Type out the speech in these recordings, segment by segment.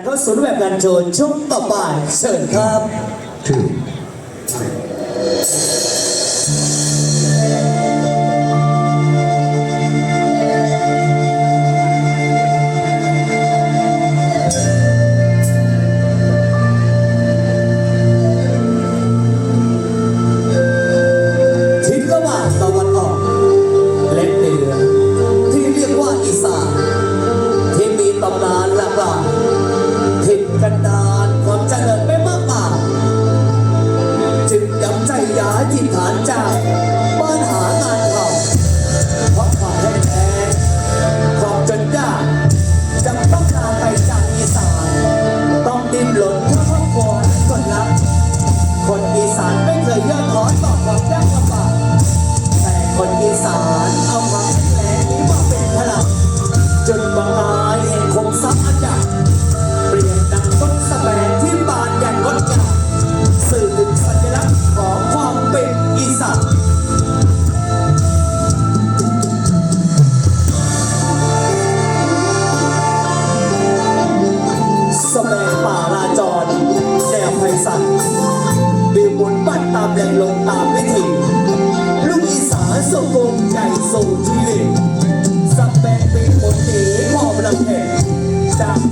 เขาสู่รูแบบการโจรช่วงต่อไปเชิญครับ two.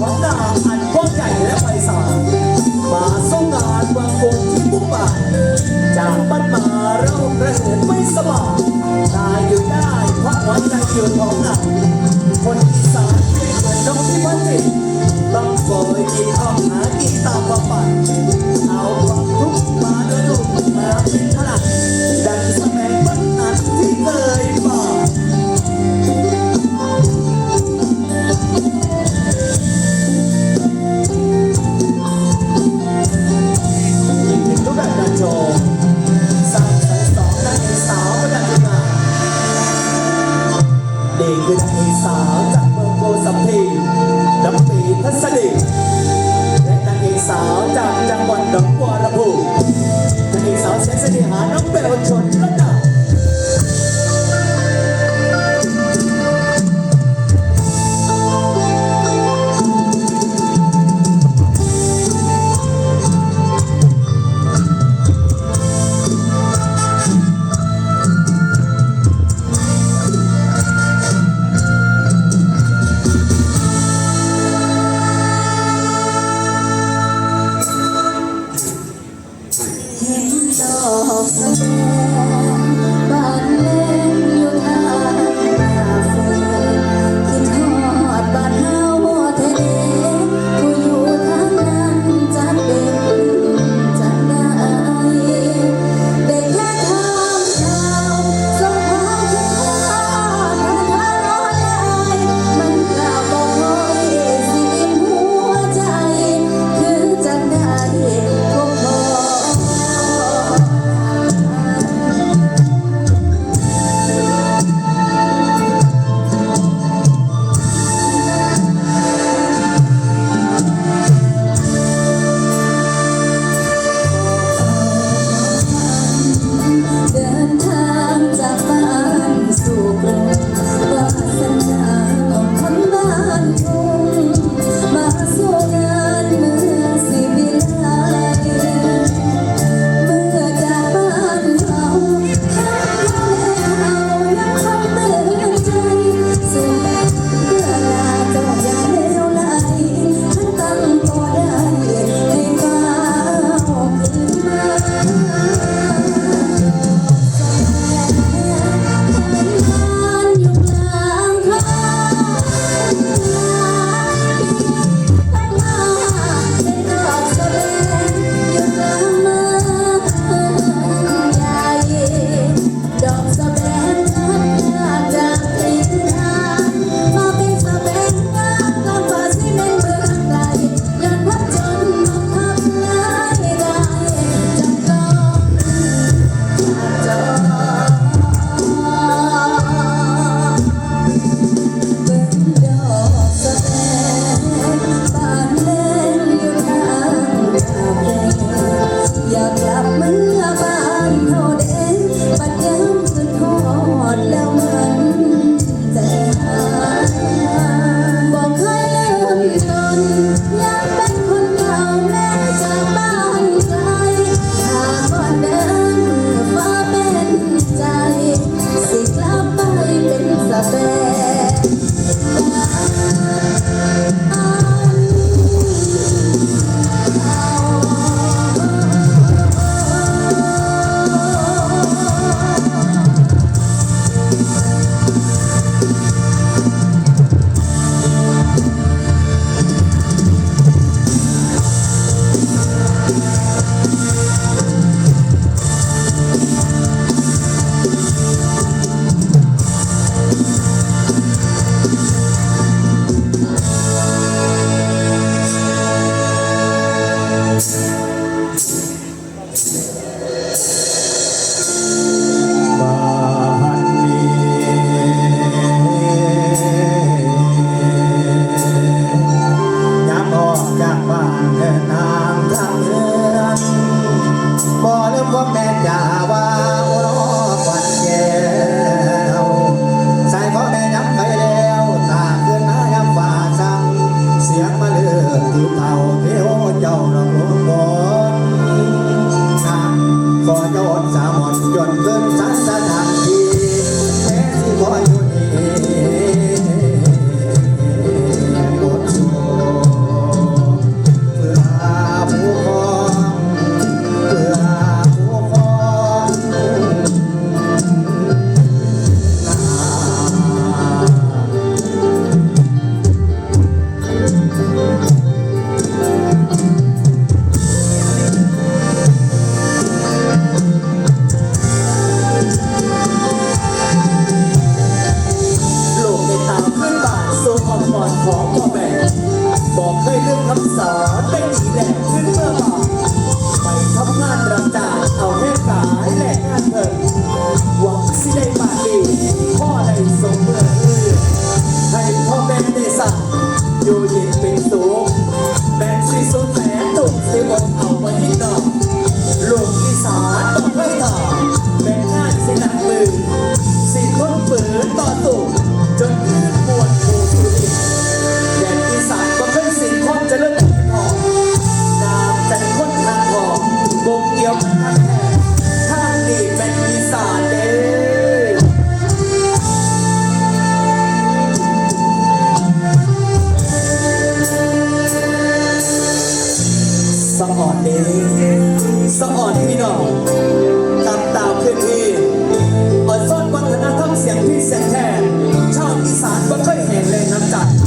วัดนามอันกวงใหและไพศาลมาส่งงานวางองที่มุ่งหจากบ้านาเราระเหินไม่สบายตายอยู่ได้เพราะหัวใจเกี่ยท้องหนักคนอีสานเป็เหมือนน้งที่วัดจิต the faith has สะออนพี่น้องตามตาเลื่อนที่อ่อนซ่อนวัฒนธรรมเสียงพี่เสียงแทนชาวอีสานก็ค่อยแห่งเรงน้ำใจ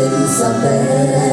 день за день.